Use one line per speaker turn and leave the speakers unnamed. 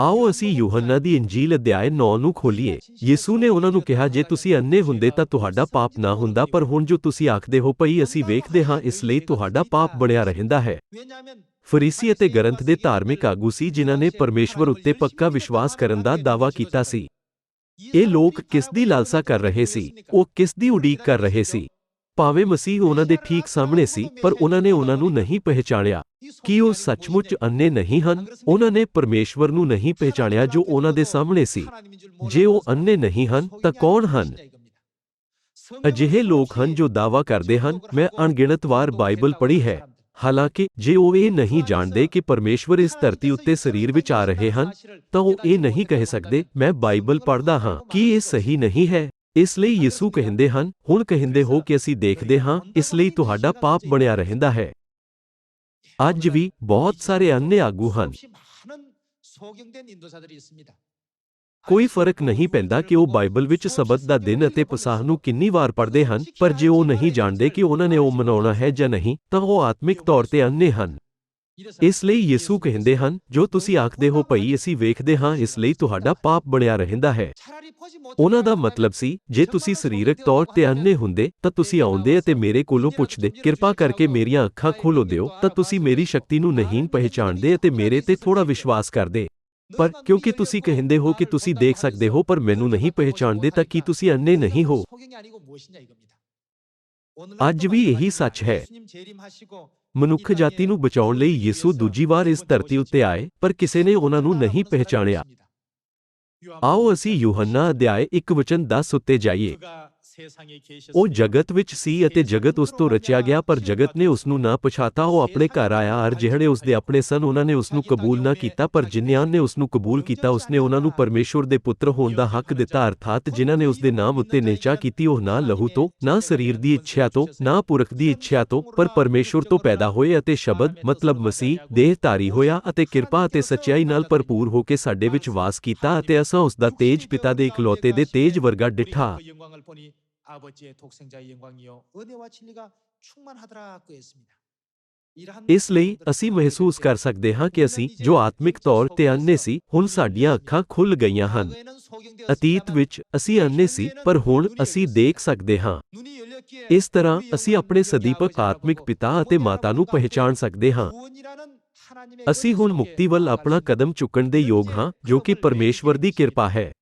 ਆਓ ਅਸੀਂ ਯੋਹੰਨਾ ਦੀ ਇੰਜੀਲ ਅਧਿਆਇ 9 ਨੂੰ ਖੋਲੀਏ। ਯਿਸੂ ਨੇ ਉਹਨਾਂ ਨੂੰ ਕਿਹਾ, ਜੇ ਤੁਸੀਂ ਅੰਨੇ ਹੁੰਦੇ ਤਾਂ ਤੁਹਾਡਾ ਪਾਪ ਨਾ ਹੁੰਦਾ, ਪਰ ਹੁਣ ਜੋ ਤੁਸੀਂ ਆਖਦੇ ਹੋ ਭਈ ਅਸੀਂ ਵੇਖਦੇ ਹਾਂ, ਇਸ ਲਈ ਤੁਹਾਡਾ ਪਾਪ ਬਣਿਆ ਰਹਿੰਦਾ ਹੈ। ਫਰੀਸੀ ਅਤੇ ਗਰੰਥ ਦੇ ਧਾਰਮਿਕ ਆਗੂ ਸੀ, ਜਿਨ੍ਹਾਂ ਨੇ ਪਰਮੇਸ਼ਵਰ ਉੱਤੇ ਪੱਕਾ ਵਿਸ਼ਵਾਸ ਕਰਨ ਦਾ ਦਾਅਵਾ ਕੀਤਾ ਸੀ। ਇਹ ਲੋਕ ਕਿਸ ਦੀ ਲਾਲਸਾ ਕਰ ਰਹੇ ਸੀ? ਉਹ ਕਿਸ ਦੀ ਉਡੀਕ ਕਰ ਰਹੇ ਸੀ? ਭਾਵੇਂ ਮਸੀਹ ਉਹਨਾਂ ਦੇ ਠੀਕ ਸਾਹਮਣੇ ਸੀ, ਪਰ ਉਹਨਾਂ ਨੇ ਉਹਨਾਂ ਨੂੰ ਨਹੀਂ ਪਹਿਚਾਣਿਆ। ਕੀ ਉਹ ਸੱਚਮੁੱਚ ਅੰਨੇ ਨਹੀਂ ਹਨ? ਉਹਨਾਂ ਨੇ ਪਰਮੇਸ਼ਵਰ ਨੂੰ ਨਹੀਂ ਪਹਿਚਾਣਿਆ ਜੋ ਉਹਨਾਂ ਦੇ ਸਾਹਮਣੇ ਸੀ। ਜੇ ਉਹ ਅੰਨੇ ਨਹੀਂ ਹਨ, ਤਾਂ ਕੌਣ ਹਨ? ਅਜਿਹੇ ਲੋਕ ਹਨ ਜੋ ਦਾਅਵਾ ਕਰਦੇ ਹਨ, ਮੈਂ ਅਣਗਿਣਤ ਵਾਰ ਬਾਈਬਲ ਪੜ੍ਹੀ ਹੈ। ਹਾਲਾਂਕਿ, ਜੇ ਉਹ ਇਹ ਨਹੀਂ ਜਾਣਦੇ ਕਿ ਪਰਮੇਸ਼ਵਰ ਇਸ ਧਰਤੀ ਉੱਤੇ ਸਰੀਰ ਵਿੱਚ ਆ ਰਹੇ ਹਨ, ਤਾਂ ਉਹ ਇਹ ਨਹੀਂ ਕਹਿ ਸਕਦੇ, ਮੈਂ ਬਾਈਬਲ ਪੜ੍ਹਦਾ ਹਾਂ। ਕੀ ਇਹ ਸਹੀ ਨਹੀਂ ਹੈ? इसलिए यीशु कहेंदे हन हुण
कहेंदे हो कि असी देखदे हाँ इसलिए तुहाडा पाप बणया रहंदा है अज भी
बहुत सारे अन्य आगू हैं कोई फ़र्क नहीं पैंदा कि वो बाइबल विच सबद दा दिन अते पसाह नु वार पढ़दे हन पर जो वो नहीं जानते कि उन्होंने वो मनाउणा है ज नहीं तो वह आत्मिक तौर
पर अन्ने हन
ਇਸ ਲਈ ਯਿਸੂ ਕਹਿੰਦੇ ਹਨ ਜੋ ਤੁਸੀਂ ਆਖਦੇ ਹੋ ਭਈ ਅਸੀਂ ਵੇਖਦੇ ਹਾਂ ਇਸ ਲਈ ਤੁਹਾਡਾ ਪਾਪ ਬਣਿਆ ਰਹਿੰਦਾ ਹੈ ਉਹਨਾਂ ਦਾ ਮਤਲਬ ਸੀ ਜੇ ਤੁਸੀਂ ਸਰੀਰਕ ਤੌਰ ਤੇ ਅੰਨੇ ਹੁੰਦੇ ਤਾਂ ਤੁਸੀਂ ਆਉਂਦੇ ਅਤੇ ਮੇਰੇ ਕੋਲੋਂ ਪੁੱਛਦੇ ਕਿਰਪਾ ਕਰਕੇ ਮੇਰੀਆਂ ਅੱਖਾਂ ਖੋਲੋ ਦਿਓ ਤਾਂ ਤੁਸੀਂ ਮੇਰੀ ਸ਼ਕਤੀ ਨੂੰ ਨਹੀਂ ਪਹਿਚਾਣਦੇ ਅਤੇ ਮੇਰੇ ਤੇ ਥੋੜਾ ਵਿਸ਼ਵਾਸ ਕਰਦੇ ਪਰ ਕਿਉਂਕਿ ਤੁਸੀਂ ਕਹਿੰਦੇ ਹੋ ਕਿ ਤੁਸੀਂ ਦੇਖ ਸਕਦੇ ਹੋ ਪਰ ਮੈਨੂੰ ਨਹੀਂ ਪਹਿਚਾਣਦੇ ਤਾਂ ਕੀ ਤੁਸੀਂ ਅੰਨੇ ਨਹੀਂ ਹੋ ਅੱਜ ਵੀ ਇਹੀ ਸੱਚ ਹੈ ਮਨੁੱਖ ਜਾਤੀ ਨੂੰ ਬਚਾਉਣ ਲਈ ਯਿਸੂ ਦੂਜੀ ਵਾਰ ਇਸ ਧਰਤੀ ਉੱਤੇ ਆਏ, ਪਰ ਕਿਸੇ ਨੇ ਉਹਨਾਂ ਨੂੰ ਨਹੀਂ ਪਹਿਚਾਣਿਆ। ਆਓ ਅਸੀਂ ਯੋਹੰਨਾ ਅਧਿਆਇ 1 ਵਚਨ 10 ਉੱਤੇ ਜਾਈਏ। ਉਹ ਜਗਤ ਵਿੱਚ ਸੀ ਅਤੇ ਜਗਤ ਉਸ ਤੋਂ ਰਚਿਆ ਗਿਆ ਪਰ ਜਗਤ ਨੇ ਉਸ ਨੂੰ ਨਾ ਪਛਾਤਾ ਉਹ ਆਪਣੇ ਘਰ ਆਇਆ ਅਰ ਜਿਹੜੇ ਉਸ ਦੇ ਆਪਣੇ ਸਨ ਉਹਨਾਂ ਨੇ ਉਸ ਨੂੰ ਕਬੂਲ ਨਾ ਕੀਤਾ ਪਰ ਜਿਨ੍ਹਾਂ ਨੇ ਉਸ ਨੂੰ ਕਬੂਲ ਕੀਤਾ ਉਸ ਨੇ ਉਹਨਾਂ ਨੂੰ ਪਰਮੇਸ਼ਵਰ ਦੇ ਪੁੱਤਰ ਹੋਣ ਦਾ ਹੱਕ ਦਿੱਤਾ ਅਰਥਾਤ ਜਿਨ੍ਹਾਂ ਨੇ ਉਸ ਦੇ ਨਾਮ ਉੱਤੇ ਨਿਹਚਾ ਕੀਤੀ ਉਹ ਨਾ ਲਹੂ ਤੋਂ ਨਾ ਸਰੀਰ ਦੀ ਇੱਛਾ ਤੋਂ ਨਾ ਪੁਰਖ ਦੀ ਇੱਛਾ ਤੋਂ ਪਰ ਪਰਮੇਸ਼ਵਰ ਤੋਂ ਪੈਦਾ ਹੋਏ ਅਤੇ ਸ਼ਬਦ ਮਤਲਬ ਮਸੀਹ ਦੇਹ ਧਾਰੀ ਹੋਇਆ ਅਤੇ ਕਿਰਪਾ ਅਤੇ ਸੱਚਾਈ ਨਾਲ ਭਰਪੂਰ ਹੋ ਕੇ ਸਾਡੇ ਵਿੱਚ ਵਾਸ ਕੀਤਾ ਅਤੇ ਅਸਾਂ ਉਸ ਦਾ ਤੇਜ ਪਿਤਾ ਦੇ ਇਕਲੌਤੇ ਦੇ ਤੇਜ ਵਰਗਾ ਡਿਠਾ ਇਸ ਲਈ ਅਸੀਂ ਮਹਿਸੂਸ ਕਰ ਸਕਦੇ ਹਾਂ ਕਿ ਅਸੀਂ ਜੋ ਆਤਮਿਕ ਤੌਰ ਤੇ ਅੰਨੇ ਸੀ ਹੁਣ ਸਾਡੀਆਂ ਅੱਖਾਂ ਖੁੱਲ ਗਈਆਂ ਹਨ ਅਤੀਤ ਵਿੱਚ ਅਸੀਂ ਅੰਨੇ ਸੀ ਪਰ ਹੁਣ ਅਸੀਂ ਦੇਖ ਸਕਦੇ ਹਾਂ ਇਸ ਤਰ੍ਹਾਂ ਅਸੀਂ ਆਪਣੇ ਸਦੀਪਕ ਆਤਮਿਕ ਪਿਤਾ ਅਤੇ ਮਾਤਾ ਨੂੰ ਪਹਿਚਾਣ ਸਕਦੇ ਹਾਂ ਅਸੀਂ ਹੁਣ ਮੁਕਤੀ ਵੱਲ ਆਪਣਾ ਕਦਮ ਚੁੱਕਣ ਦੇ ਯੋਗ ਹਾਂ ਜੋ ਕਿ ਪਰਮੇਸ਼ਵਰ ਦੀ ਕਿਰਪਾ ਹੈ